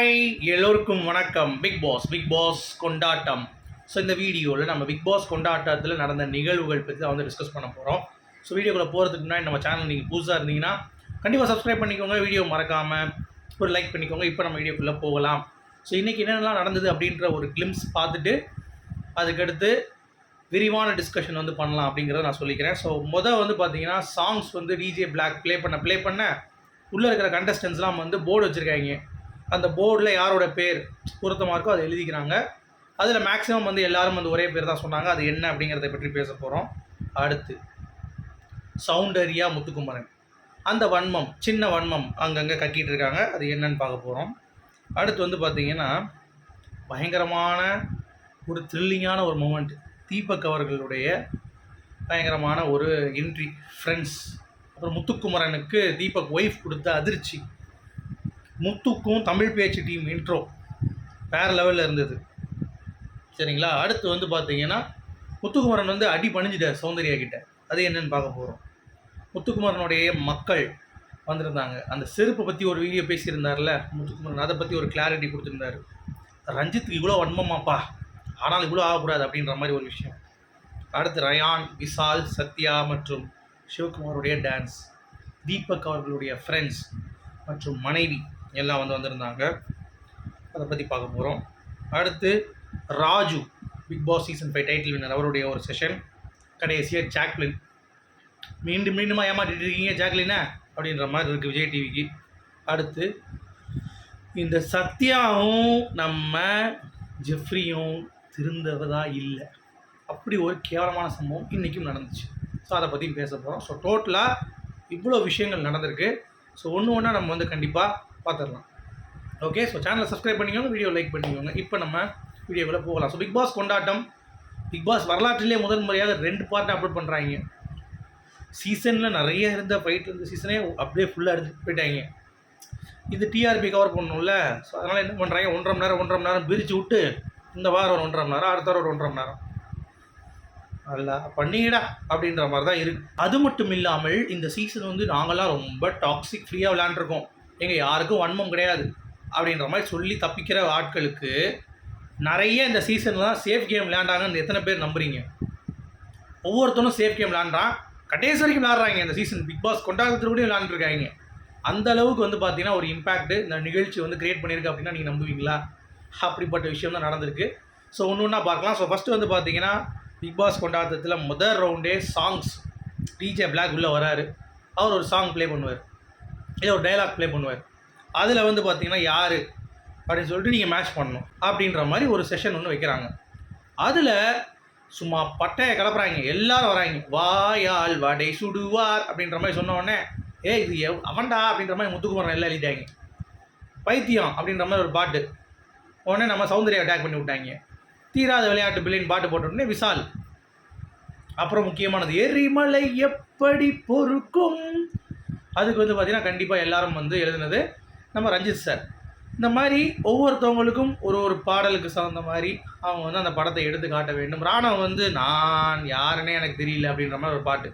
Hi எல்லோருக்கும் வணக்கம். Big pass big pass கொண்டாட்டம். ஸோ இந்த வீடியோவில் நம்ம பிக் பாஸ் கொண்டாட்டத்தில் நடந்த நிகழ்வுகள் பற்றி தான் வந்து டிஸ்கஸ் பண்ண போகிறோம் ஸோ வீடியோக்குள்ளே போகிறதுக்கு முன்னாடி நம்ம சேனல் நீங்கள் புதுசாக இருந்தீங்கன்னா கண்டிப்பாக சப்ஸ்கிரைப் பண்ணிக்கோங்க. வீடியோ மறக்காமல் ஒரு லைக் பண்ணிக்கோங்க. இப்போ நம்ம வீடியோக்குள்ளே போகலாம். ஸோ இன்றைக்கி என்னென்னலாம் நடந்தது அப்படின்ற ஒரு கிளிம்ஸ் பார்த்துட்டு அதுக்கடுத்து விரிவான டிஸ்கஷன் வந்து பண்ணலாம் அப்படிங்கிறத நான் சொல்லிக்கிறேன். ஸோ மொதல் வந்து பார்த்தீங்கன்னா சாங்ஸ் வந்து டிஜே பிளாக் ப்ளே பண்ண ப்ளே பண்ண உள்ளே இருக்கிற கண்டஸ்டன்ஸ்லாம் வந்து போர்டு வச்சுருக்காங்க. அந்த போர்டில் யாரோட பேர் பொருத்தமாக இருக்கோ அதை எழுதிக்கிறாங்க. அதில் மேக்ஸிமம் வந்து எல்லாரும் வந்து ஒரே பேர் தான் சொன்னாங்க. அது என்ன அப்படிங்கிறத பற்றி பேச போகிறோம் அடுத்து சவுண்டரியா முத்துக்குமரன். அந்த வன்மம் சின்ன வன்மம் அங்கங்கே கட்டிகிட்டு இருக்காங்க. அது என்னன்னு பார்க்க போகிறோம் அடுத்து வந்து பார்த்திங்கன்னா பயங்கரமான ஒரு த்ரில்லிங்கான ஒரு மூமெண்ட் தீபக் அவர்களுடைய பயங்கரமான ஒரு என்ட்ரி ஃப்ரெண்ட்ஸ் அப்புறம் முத்துக்குமரனுக்கு தீபக் ஒய்ஃப் கொடுத்த அதிர்ச்சி. முத்துக்கும் தமிழ் பேச்சு டீம் இன்ட்ரோ வேறு லெவலில் இருந்தது. சரிங்களா? அடுத்து வந்து பார்த்தீங்கன்னா முத்துக்குமரன் வந்து அடி பணிஞ்சிட்டார் சௌந்தர்யா கிட்ட. அது என்னன்னு பார்க்க போகிறோம் முத்துக்குமரனுடைய மக்கள் வந்திருந்தாங்க. அந்த செருப்பை பற்றி ஒரு வீடியோ பேசியிருந்தார்ல முத்துக்குமரன் அதை பற்றி ஒரு கிளாரிட்டி கொடுத்துருந்தாரு. ரஞ்சித்துக்கு இவ்வளோ வன்மமாப்பா ஆனால் இவ்வளோ ஆகக்கூடாது அப்படின்ற மாதிரி ஒரு விஷயம். அடுத்து ரயான் விசால் சத்யா மற்றும் சிவகுமாருடைய டான்ஸ் தீபக் அவர்களுடைய ஃப்ரெண்ட்ஸ் மற்றும் மனைவி. எல்லாம் வந்து வந்திருந்தாங்க. அதை பற்றி பார்க்க போகிறோம் அடுத்து Raju big boss season five title winner அவருடைய ஒரு செஷன் கடைசியாக ஜாக்லின். மீண்டும் மீண்டுமா ஏமாற்றிட்டு இருக்கீங்க ஜாக்லினா? அப்படின்ற மாதிரி இருக்குது விஜய் டிவிக்கு. அடுத்து இந்த சத்யாவும் நம்ம ஜெஃப்ரியும் திருந்தவதா இல்லை. அப்படி ஒரு கேவலமான சம்பவம் இன்றைக்கும் நடந்துச்சு. ஸோ அதை பற்றியும் பேச போகிறோம் ஸோ டோட்டலாக இவ்வளோ விஷயங்கள் நடந்திருக்கு. ஸோ ஒன்று ஒன்றா நம்ம வந்து கண்டிப்பாக பார்த்துடலாம். ஓகே ஸோ சேனலை சப்ஸ்கிரைப் பண்ணிக்கோங்க வீடியோ லைக் பண்ணிக்கோங்க. இப்போ நம்ம வீடியோக்குள்ளே போகலாம். ஸோ பிக் பாஸ் கொண்டாட்டம். பிக் பாஸ் வரலாற்றிலே முதல் முறையாக ரெண்டு பார்ட்டை அப்லோட் பண்ணுறாங்க சீசனில் நிறைய இருந்த ஃபைட் இருந்த சீசனே அப்படியே ஃபுல்லாக எடுத்துகிட்டு போயிட்டாங்க. இது டிஆர்பி கவர் பண்ணணும்ல. ஸோ அதனால் என்ன பண்ணுறாங்க ஒன்றரை மணி நேரம் ஒன்றரை மணி நேரம் பிரித்து விட்டு இந்த வாரம் ஒரு ஒன்றரை மணி நேரம் அடுத்த வாரம் ஒரு ஒன்றரை மணி நேரம். அல்ல பண்ணிடா அப்படின்ற மாதிரி தான் இருக்குது அது மட்டும் இல்லாமல் இந்த சீசன் வந்து நாங்களாம் ரொம்ப டாக்ஸிக் ஃப்ரீயாக விளையாண்டுருக்கோம். எங்கள் யாருக்கும் வன்மம் கிடையாது அப்படின்ற மாதிரி சொல்லி தப்பிக்கிற ஆட்களுக்கு நிறைய இந்த சீசனில் தான் சேஃப் கேம் விளையாண்டாங்கன்னு எத்தனை பேர் நம்புறீங்க? ஒவ்வொருத்தனும் சேஃப் கேம் விளாண்டான் கடைசி வரைக்கும் விளாட்றாங்க இந்த சீசன் பிக் பாஸ் கொண்டாடத்துல கூட விளையாண்டுருக்காங்க. அந்த அளவுக்கு வந்து பார்த்தீங்கன்னா ஒரு இம்பாக்ட் இந்த நிகழ்ச்சி வந்து கிரியேட் பண்ணியிருக்கு அப்படின்னா நீங்கள் நம்புவீங்களா? அப்படிப்பட்ட விஷயம் தான் நடந்திருக்கு. ஸோ ஒன்று ஒன்றா பார்க்கலாம். ஸோ ஃபஸ்ட்டு வந்து பார்த்தீங்கன்னா பிக் பாஸ் கொண்டாட்டத்தில் முதல் ரவுண்டே சாங்ஸ் டிஜே பிளாக் உள்ளே வராரு. அவர் ஒரு சாங் ப்ளே பண்ணுவார். இதை ஒரு டைலாக் ப்ளே பண்ணுவார். அதில் வந்து பார்த்தீங்கன்னா யார்? அப்படின்னு சொல்லிட்டு நீங்கள் மேட்ச் பண்ணணும். அப்படின்ற மாதிரி ஒரு செஷன் ஒன்று வைக்கிறாங்க. அதில் சும்மா பட்டையை கிளப்புறாங்க. எல்லாரும் வராங்க. வாயால் வடை சுடுவார் அப்படின்ற மாதிரி சொன்ன உடனே ஏ இது எவ் அவன்டா அப்படின்ற மாதிரி முத்துக்குமரன் எல்லாம் எழுதிட்டாங்க. பைத்தியம் அப்படின்ற மாதிரி ஒரு பாட்டு. உடனே நம்ம சௌந்தர்யா அட்டாக் பண்ணி விட்டாங்க. தீராத விளையாட்டு பிள்ளைன்னு பாட்டு போட்டோடனே விசால். அப்புறம் முக்கியமானது எரிமலை எப்படி பொறுக்கும்? அதுக்கு வந்து பார்த்திங்கன்னா கண்டிப்பாக எல்லாரும் வந்து எழுதுனது நம்ம ரஞ்சித் சார் இந்த மாதிரி ஒவ்வொருத்தவங்களுக்கும் ஒரு ஒரு பாடலுக்கு சார்ந்த மாதிரி அவங்க வந்து அந்த படத்தை எடுத்து காட்ட வேண்டும். ராணவ் வந்து நான் யாருன்னே எனக்கு தெரியல அப்படின்ற மாதிரி ஒரு பாட்டு.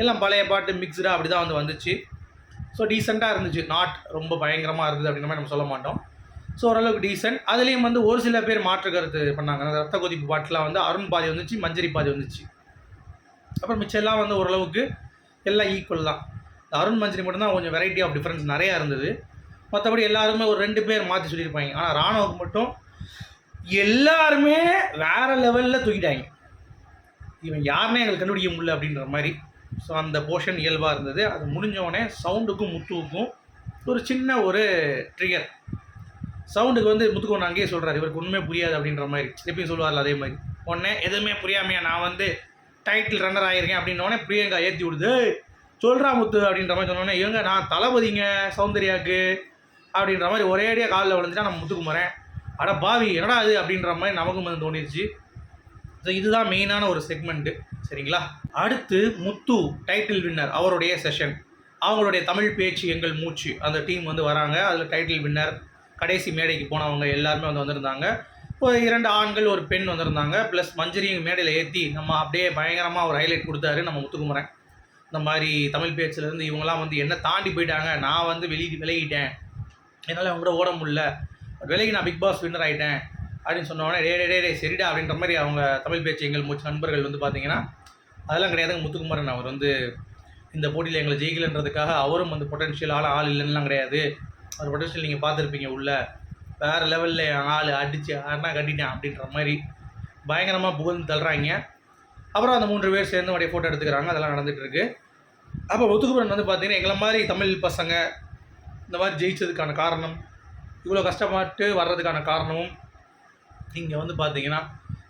எல்லாம் பழைய பாட்டு மிக்ஸ்டாக அப்படி தான் வந்து வந்துச்சு. ஸோ டீசெண்டாக இருந்துச்சு. நாட் ரொம்ப பயங்கரமாக இருந்தது அப்படின்ற மாதிரி நம்ம சொல்ல மாட்டோம். ஸோ ஓரளவுக்கு டீசென்ட் அதுலேயும் வந்து ஒரு சில பேர் மாற்று கருத்து பண்ணாங்க. அந்த ரத்த கொதிப்பு பாட்டுலாம் வந்து அருண் பாதி வந்துச்சு மஞ்சரி பாதி வந்துச்சு. அப்புறம் மிச்சம் எல்லாம் வந்து ஓரளவுக்கு எல்லாம் ஈக்குவல் தான். அருண் மஞ்சரி மட்டும்தான் கொஞ்சம் வெரைட்டி ஆஃப் டிஃப்ரென்ஸ் நிறையா இருந்தது. மற்றபடி எல்லாருமே ஒரு ரெண்டு பேர் மாற்றி சொல்லியிருப்பாங்க. ஆனால் ராணுவுக்கு மட்டும் எல்லாருமே வேற லெவலில் தூக்கிட்டாங்க. இவன் யாருனே எங்களுக்கு கண்டுபிடிக்க முடியல அப்படின்ற மாதிரி. ஸோ அந்த போர்ஷன் இயல்பாக இருந்தது. அது முடிஞ்சோடனே சவுண்டுக்கும் முத்துவுக்கும் ஒரு சின்ன ஒரு ட்ரிகர் சவுண்டுக்கு வந்து முத்துக்கோன் அங்கேயே சொல்கிறார் இவருக்கு ஒன்றுமே புரியாது அப்படின்ற மாதிரி. எப்பயும் சொல்லுவார்ல அதே மாதிரி. உடனே எதுவுமே புரியாமையா நான் வந்து டைட்டில் ரன்னர் ஆகியிருக்கேன் அப்படின்னோடனே பிரியங்கா ஏற்றி விடுது சொல்கிறா முத்து அப்படின்ற மாதிரி சொன்னோன்னே இவங்க நான் தளபதிங்க சௌந்தர்யாவுக்கு அப்படின்ற மாதிரி ஒரே அடியாக காலில் விழுந்துட்டா நம்ம முத்துக்குமரேன் அட பாவி என்னடா அது அப்படின்ற மாதிரி நமக்கும் வந்து தோணிருச்சு. ஸோ இதுதான் மெயினான ஒரு செக்மெண்ட்டு சரிங்களா? அடுத்து முத்து டைட்டில் வின்னர் அவருடைய செஷன் அவங்களுடைய தமிழ் பேச்சு எங்கள் மூச்சு அந்த டீம் வந்து வராங்க. அதில் டைட்டில் வின்னர் கடைசி மேடைக்கு போனவங்க எல்லாருமே வந்து வந்திருந்தாங்க. ஒரு இரண்டு ஆண்கள் ஒரு பெண் வந்திருந்தாங்க. ப்ளஸ் மஞ்சரியும் மேடையில் ஏற்றி நம்ம அப்படியே பயங்கரமாக ஒரு ஹைலைட் கொடுத்தாரு நம்ம முத்துக்குமரன். இந்த மாதிரி தமிழ் பேச்சிலேருந்து இவங்கெல்லாம் வந்து என்ன தாண்டி போயிட்டாங்க. நான் வந்து வெளியே விலகிட்டேன். என்னால் அவங்க கூட ஓட முடியல. விலைக்கு நான் பிக் பாஸ் வின்னர் ஆகிட்டேன் அப்படின்னு சொன்னோடனே டே டே டே சரிடா அப்படின்ற மாதிரி அவங்க தமிழ் பேச்சு எங்கள் மூச்சு நண்பர்கள் வந்து பார்த்தீங்கன்னா அதெல்லாம் கிடையாதுங்க முத்துக்குமரன் அவர் வந்து இந்த போட்டியில் எங்களை ஜெயிக்கலன்றதுக்காக அவரும் வந்து பொட்டன்ஷியல் ஆள் ஆள் இல்லைன்னுலாம் கிடையாது. அவர் பொட்டன்ஷியல் நீங்கள் பார்த்துருப்பீங்க உள்ள. வேறு லெவலில் ஆள் அடித்து அண்ணா கட்டிட்டேன் அப்படின்ற மாதிரி பயங்கரமாக புகழ்ந்து தள்ளுறாங்க. அப்புறம் அந்த மூன்று பேர் சேர்ந்து அப்படியே ஃபோட்டோ எடுத்துக்கிறாங்க. அதெல்லாம் நடந்துகிட்டு இருக்கு அப்போ முத்துக்குமரன் வந்து பார்த்தீங்கன்னா எங்களை மாதிரி தமிழ் பசங்க இந்த மாதிரி ஜெயிச்சதுக்கான காரணம் இவ்வளோ கஷ்டப்பட்டு வர்றதுக்கான காரணமும் இங்கே வந்து பார்த்தீங்கன்னா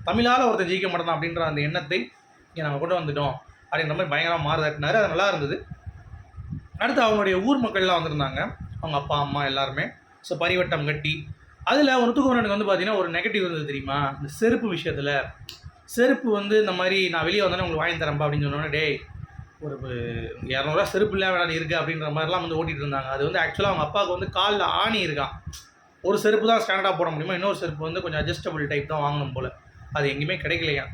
தமிழால் ஒருத்தர் ஜெயிக்க மாட்டான் அப்படின்ற அந்த எண்ணத்தை இங்கே நாங்கள் கொண்டு வந்துட்டோம் அப்படின்ற மாதிரி பயங்கரமாக மாறுதட்டினார். அது நல்லா இருந்தது. அடுத்து அவங்களுடைய ஊர் மக்கள்லாம் வந்திருந்தாங்க. அவங்க அப்பா அம்மா எல்லாருமே. ஸோ பரிவட்டம் கட்டி அதில் முத்துக்குமரனுக்கு வந்து பார்த்தீங்கன்னா ஒரு நெகட்டிவ் இருந்தது தெரியுமா? இந்த செருப்பு விஷயத்தில். செருப்பு வந்து இந்த மாதிரி நான் வெளியே வந்தோடனே உங்களுக்கு வாங்கி தரம்பா அப்படின்னு சொன்னோன்னே டே ஒரு இரநூறுவா செருப்பு இல்லை வேணாம் இருக்குது அப்படின்ற மாதிரிலாம் வந்து ஓட்டிகிட்டு இருந்தாங்க. அது வந்து ஆக்சுவலாக அவங்க அப்பாவுக்கு வந்து காலில் ஆணி இருக்கான். ஒரு செருப்பு தான் ஸ்டாண்டர்டாக போட முடியுமா? இன்னொரு செருப்பு வந்து கொஞ்சம் அட்ஜஸ்டபிள் டைப் தான் வாங்கணும் போல். அது எங்கேயுமே கிடைக்கலையா?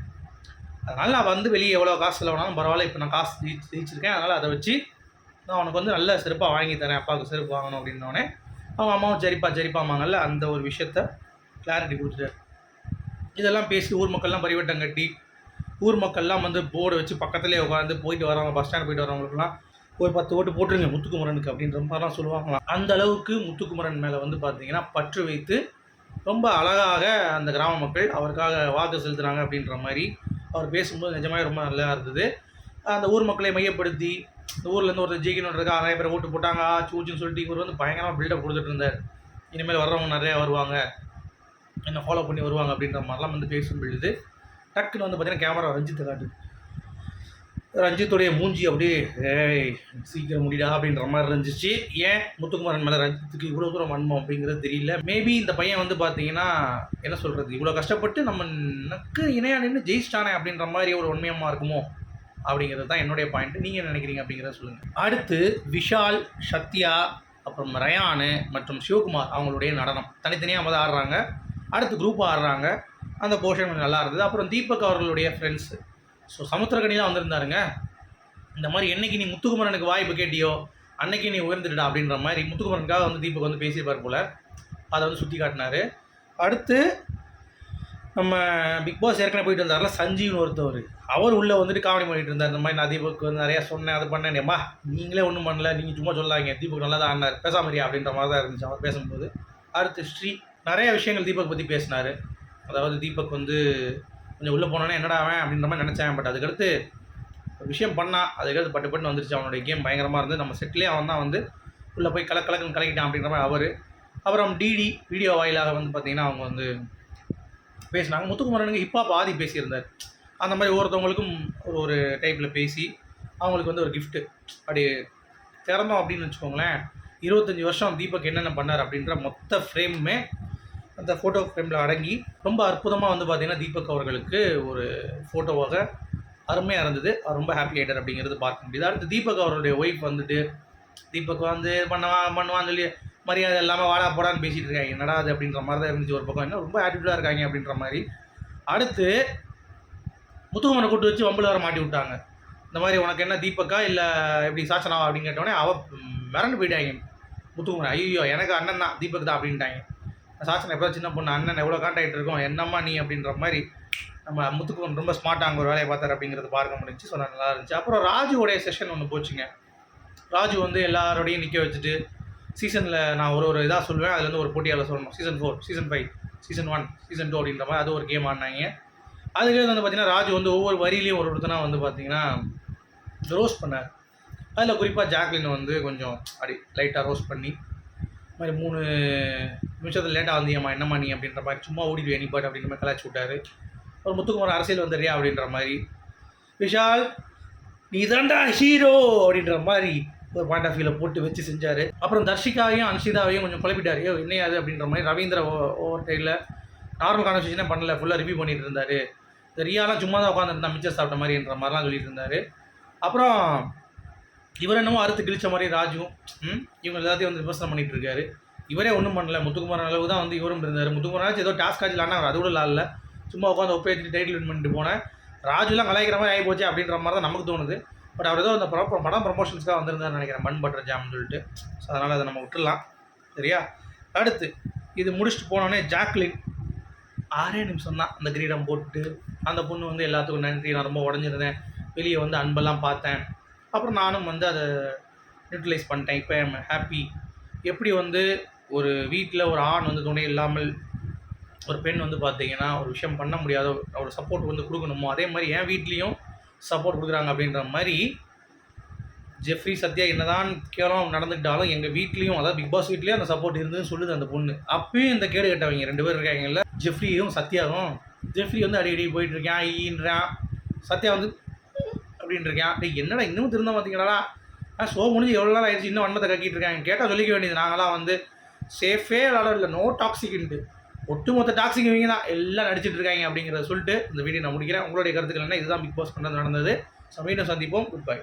அதனால் நான் வந்து வெளியே எவ்வளோ காசு செலவுனாலும் பரவாயில்ல இப்போ நான் காசு ஜெயிச்சு ஜெயிச்சிருக்கேன் அதனால் அதை வச்சு நான் உனக்கு வந்து நல்ல செருப்பாக வாங்கி தரேன் அப்பாவுக்கு செருப்பு வாங்கணும் அப்படின்னோடனே அவங்க அம்மாவும் சரிப்பா சரிப்பாமாங்கல்ல அந்த ஒரு விஷயத்த கிளாரிட்டி கொடுத்துட்டார். இதெல்லாம் பேசி ஊர் மக்கள்லாம் பரிவட்டம் கட்டி ஊர் மக்கள்லாம் வந்து போர்டு வச்சு பக்கத்துலேயே உட்காந்து போயிட்டு வரவங்க பஸ் ஸ்டாண்ட் போயிட்டு வரவங்களுக்குலாம் ஒரு பத்து ஓட்டு போட்டுருங்க முத்துக்குமரனுக்கு அப்படின்ற மாதிரிலாம் சொல்லுவாங்களாம். அந்த அளவுக்கு முத்துக்குமரன் மேலே வந்து பார்த்தீங்கன்னா பற்று வைத்து ரொம்ப அழகாக அந்த கிராம மக்கள் அவருக்காக வாக்கு செலுத்துகிறாங்க அப்படின்ற மாதிரி அவர் பேசும்போது நிஜமாவே ரொம்ப நல்லா இருந்தது. அந்த ஊர் மக்களை மையப்படுத்தி இந்த ஊர்லேருந்து ஒருத்தர் ஜெயிக்கணுன்றதுக்காக நிறைய பேர் ஓட்டு போட்டாங்க. ஆ சொல்லிட்டு இவர் வந்து பயங்கரமாக பில்டப் கொடுத்துட்டு இருந்தார். இனிமேல் வர்றவங்க நிறையா வருவாங்க. என்ன ஃபாலோ பண்ணி வருவாங்க அப்படின்ற மாதிரிலாம் வந்து பேசும் பொழுது டக்குன்னு வந்து பார்த்தீங்கன்னா கேமரா ரஞ்சித்தை காட்டு. ரஞ்சித்துடைய மூஞ்சி அப்படியே ஏய் சீக்கிரம் முடியடா அப்படின்ற மாதிரி இருந்துச்சு ஏன் முத்துக்குமாரன் மேலே ரஞ்சித்துக்கு இவ்வளோ தூரம் வன்மம் அப்படிங்கிறது தெரியல. மேபி இந்த பையன் வந்து பார்த்தீங்கன்னா என்ன சொல்கிறது இவ்வளோ கஷ்டப்பட்டு நம்ம நக்கு இணையாக நின்று ஜெயிச்சிட்டானே அப்படின்ற மாதிரி ஒரு உண்மையமாக இருக்குமோ அப்படிங்கிறது தான் என்னுடைய பாயிண்ட் நீங்கள் என்ன நினைக்கிறீங்க அப்படிங்கிறத சொல்லுங்கள் அடுத்து விஷால் சத்யா அப்புறம் ரயானு மற்றும் சிவகுமார் அவங்களுடைய நடனம். தனித்தனியாக வந்து ஆடுறாங்க. அடுத்து குரூப்பாக ஆடுறாங்க. அந்த போர்ஷன் கொஞ்சம் நல்லா இருந்தது. அப்புறம் தீபக் அவர்களுடைய ஃப்ரெண்ட்ஸு ஸோ சமுத்திரக்கணி தான் வந்திருந்தாருங்க. இந்த மாதிரி என்னைக்கு நீ முத்துக்குமரனுக்கு வாய்ப்பு கேட்டியோ அன்னைக்கு நீ உயர்ந்துட்டா அப்படின்ற மாதிரி முத்துக்குமரனுக்காக வந்து தீபக் வந்து பேசியிருப்பார் போல். அதை வந்து சுற்றி காட்டினாரு. அடுத்து நம்ம பிக் பாஸ் ஏற்கனவே போயிட்டு இருந்தார்ல சஞ்சீவ்னு ஒருத்தவர். அவர் உள்ளே வந்துட்டு காமெடி பண்ணிட்டு இருந்தார். இந்த மாதிரி நான் தீபக் வந்து நிறையா சொன்னேன் அது பண்ணேன். ஏம்மா நீங்களே ஒன்றும் பண்ணல நீங்கள் சும்மா சொல்லாங்க தீபக் நல்லா தான் ஆனார் பேசாமரியா அப்படின்ற மாதிரி தான் இருந்துச்சு அவர் பேசும்போது. அடுத்து ஸ்ரீ நிறைய விஷயங்கள் தீபக் பற்றி பேசினார். அதாவது தீபக் வந்து கொஞ்சம் உள்ளே போனோன்னே என்னடா அவன் அப்படின்ற மாதிரி நினச்சேன். பட் அதுக்கடுத்து ஒரு விஷயம் பண்ணால் அதுக்கடுத்து பட்டு பட்டு வந்துருச்சு. அவனுடைய கேம் பயங்கரமாக இருந்து நம்ம செட்லேயே அவன் தான் வந்து உள்ளே போய் கலக் கலக்குன்னு கலக்கிட்டான் அப்படின்ற மாதிரி அவர். அப்புறம் டிடி வீடியோ வாயிலாக வந்து பார்த்திங்கன்னா அவங்க வந்து பேசினாங்க. முத்துக்குமரனுக்கு ஹிப்ஹாப் ஆதி பேசியிருந்தார். அந்த மாதிரி ஒவ்வொருத்தவங்களுக்கும் ஒரு ஒரு டைப்பில் பேசி அவங்களுக்கு வந்து ஒரு கிஃப்ட்டு அப்படி திறந்தோம் அப்படின்னு வச்சுக்கோங்களேன். இருபத்தஞ்சி வருஷம் தீபக் என்னென்ன பண்ணார் அப்படின்ற மொத்த ஃப்ரேமுமே அந்த ஃபோட்டோ ஃப்ரேமில் அடங்கி ரொம்ப அற்புதமாக வந்து பார்த்திங்கன்னா தீபக் அவர்களுக்கு ஒரு ஃபோட்டோவாக அருமையாக இருந்தது. அவர் ரொம்ப ஹாப்பி ஆகிட்டார் அப்படிங்கிறது பார்க்க முடியுது. அடுத்து தீபக் அவருடைய ஒய்ஃப் வந்துட்டு தீபக் வந்து பண்ணுவான் பண்ணுவான்னு சொல்லி மரியாதை இல்லாமல் வாடா போடான்னு பேசிகிட்டு இருக்காங்க. என்னடா அது அப்படின்ற மாதிரி தான் இருந்துச்சு ஒரு பக்கம். என்ன ரொம்ப ஆட்டிடியூடாக இருக்காங்க அப்படின்ற மாதிரி. அடுத்து முத்துக்குமரை கூட்டு வச்சு வம்பில் வர மாட்டி விட்டாங்க. இந்த மாதிரி உனக்கு என்ன தீபக்கா இல்லை எப்படி சாச்சனாவா அப்படின்னு கேட்டோடனே அவள் மிரண்டு போயிட்டாங்க. முத்துகுமரன் ஐயோ எனக்கு அண்ணன் தான் தீபக் தான் அப்படின்ட்டாங்க. சாக்சன் எப்போ சின்ன பொண்ணு அண்ணன் எவ்வளோ காண்டாக்ட் இருக்கோம் என்னம்மா நீ அப்படின்ற மாதிரி நம்ம முத்துக்குமரன் ரொம்ப ஸ்மார்ட்டாக அங்கே ஒரு வேலையை பார்த்தாரு அப்படிங்கிறது பார்க்க முடிஞ்சு ஸோ நல்லா இருந்துச்சு. அப்புறம் ராஜுவோடைய செஷன் ஒன்று போச்சுங்க. ராஜு வந்து எல்லாரோடையும் நிற்க வச்சுட்டு சீசனில் நான் ஒரு ஒரு இதாக சொல்லுவேன் அதில் வந்து ஒரு போட்டியாளர் சொல்லணும். Season four season five season one season two அப்படின்ற மாதிரி அது ஒரு கேம் ஆடினாங்க. அதுக்கு வந்து பார்த்தீங்கன்னா ராஜு வந்து ஒவ்வொரு வரியிலையும் ஒரு ஒருத்தனா வந்து பார்த்தீங்கன்னா ரோஸ்ட் பண்ணார். அதில் குறிப்பாக ஜாக்லின் வந்து கொஞ்சம் அப்படி லைட்டாக ரோஸ்ட் பண்ணி மாதிரி மூணு நிமிஷத்தில் லேட்டாக வந்தியம்மா என்னம்மா நீ? அப்படின்ற மாதிரி சும்மா ஓடிடுவே நீ பாட்டு? அப்படின்ற மாதிரி கலாச்சி விட்டாரு. ஒரு முத்துக்குமார் அரசியல் வந்துடுறியா? அப்படின்ற மாதிரி. விஷால் நீ தாண்டா ஹீரோ அப்படின்ற மாதிரி ஒரு பாயிண்ட் ஆஃப் வியூவில் போட்டு வச்சு செஞ்சார். அப்புறம் தர்ஷிகாவையும் அன்ஷிதாவையும் கொஞ்சம் குழப்பிட்டார். ஐயோ என்னையாது அப்படின்ற மாதிரி ரவீந்திர ஓவர் டைமில் நார்மல் கான்வர்சேஷனே பண்ணல. ஃபுல்லாக ரிவ்யூ பண்ணிட்டு இருந்தார். இந்த ரியாலாம் சும்மா தான் உட்காந்துருந்தா மிச்சர் சாப்பிட்ட மாதிரின்ற மாதிரிலாம் சொல்லிட்டு இருந்தார். அப்புறம் இவர் என்னமோ அறுத்து கிழிச்ச மாதிரி ராஜுவும் ம், இவங்க எல்லாத்தையும் வந்து விமர்சனம் பண்ணிகிட்டு இருக்காரு. இவரே ஒன்றும் பண்ணல. முத்துக்குமாரன் அளவு தான் வந்து இவரும் இருந்தார். முத்துக்குமாராச்சும் ஏதோ டாஸ்க் ஆச்சு ஆனால் அவர் அது கூட இல்லை. சும்மா உட்காந்து ஒப்பேற்றி டைட்டில் வின் பண்ணிட்டு போனேன். ராஜுலாம் கலாய்க்கிற மாதிரி ஆகி போச்சு அப்படின்ற மாதிரி தான் நமக்கு தோணுது. பட் அவர் ஏதோ அந்த படம் படம் ப்ரொமோஷன்ஸ்க்காக வந்திருந்தார் நினைக்கிறேன். மண் பட்டர் ஜாம்னு சொல்லிட்டு. ஸோ அதனால் அதை நம்ம விட்டுடலாம். சரியா? அடுத்து இது முடிச்சுட்டு போனோடனே ஜாக்லின். ஆறே நிமிஷம் தான் அந்த கிரீடம் போட்டு அந்த பொண்ணு வந்து எல்லாத்துக்கும் நன்றி. நான் ரொம்ப உடஞ்சிருந்தேன். வெளியே வந்து அன்பெல்லாம் பார்த்தேன். அப்புறம் நானும் வந்து அதை யூட்டிலைஸ் பண்ணிட்டேன். இப்போ ஹாப்பி எப்படி வந்து ஒரு வீட்டில் ஒரு ஆண் வந்து துணை இல்லாமல் ஒரு பெண் வந்து பார்த்தீங்கன்னா ஒரு விஷயம் பண்ண முடியாத ஒரு சப்போர்ட் வந்து கொடுக்கணுமோ? அதே மாதிரி என் வீட்லேயும் சப்போர்ட் கொடுக்குறாங்க அப்படின்ற மாதிரி ஜெஃப்ரி சத்யா என்னதான் கேவலம் நடந்துக்கிட்டாலும் எங்கள் வீட்லேயும் அதாவது பிக் பாஸ் வீட்லேயும் அந்த சப்போர்ட் இருந்ததுன்னு சொல்லுது அந்த பொண்ணு. அப்பயும் இந்த கேடு கட்டவங்க ரெண்டு பேர் இருக்காங்கல்ல ஜெஃப்ரியும் சத்யாவும். ஜெஃப்ரி வந்து அடிக்கடி போயிட்டு இருக்கான் ஈன்றான் சத்யா வந்து அப்படின்னு இருக்கான். என்னடா இன்னும் திருந்தா பார்த்தீங்களா ஆ ஷோ முடிஞ்சு எவ்வளோ நாள் ஆயிடுச்சு? இன்னும் வன்மத்தை கக்கிட்டு இருக்காங்க. கேட்டால் சொல்லிக்க வேண்டியது. நாங்களாம் வந்து சேஃபே விளாட இல்லை நோ டாக்ஸிக்ன்ட்டு ஒட்டுமொத்த டாக்ஸிக் இவங்க தான். எல்லாம் நடிச்சிட்டு இருக்காங்க அப்படிங்கிறத சொல்லிட்டு இந்த வீடியோ நான் முடிக்கிறேன். உங்களுடைய கருத்துக்கள் என்ன? இதுதான் பிக் பாஸ் பண்ணுறது நடந்தது. சமீபம் சந்திப்போம். Good bye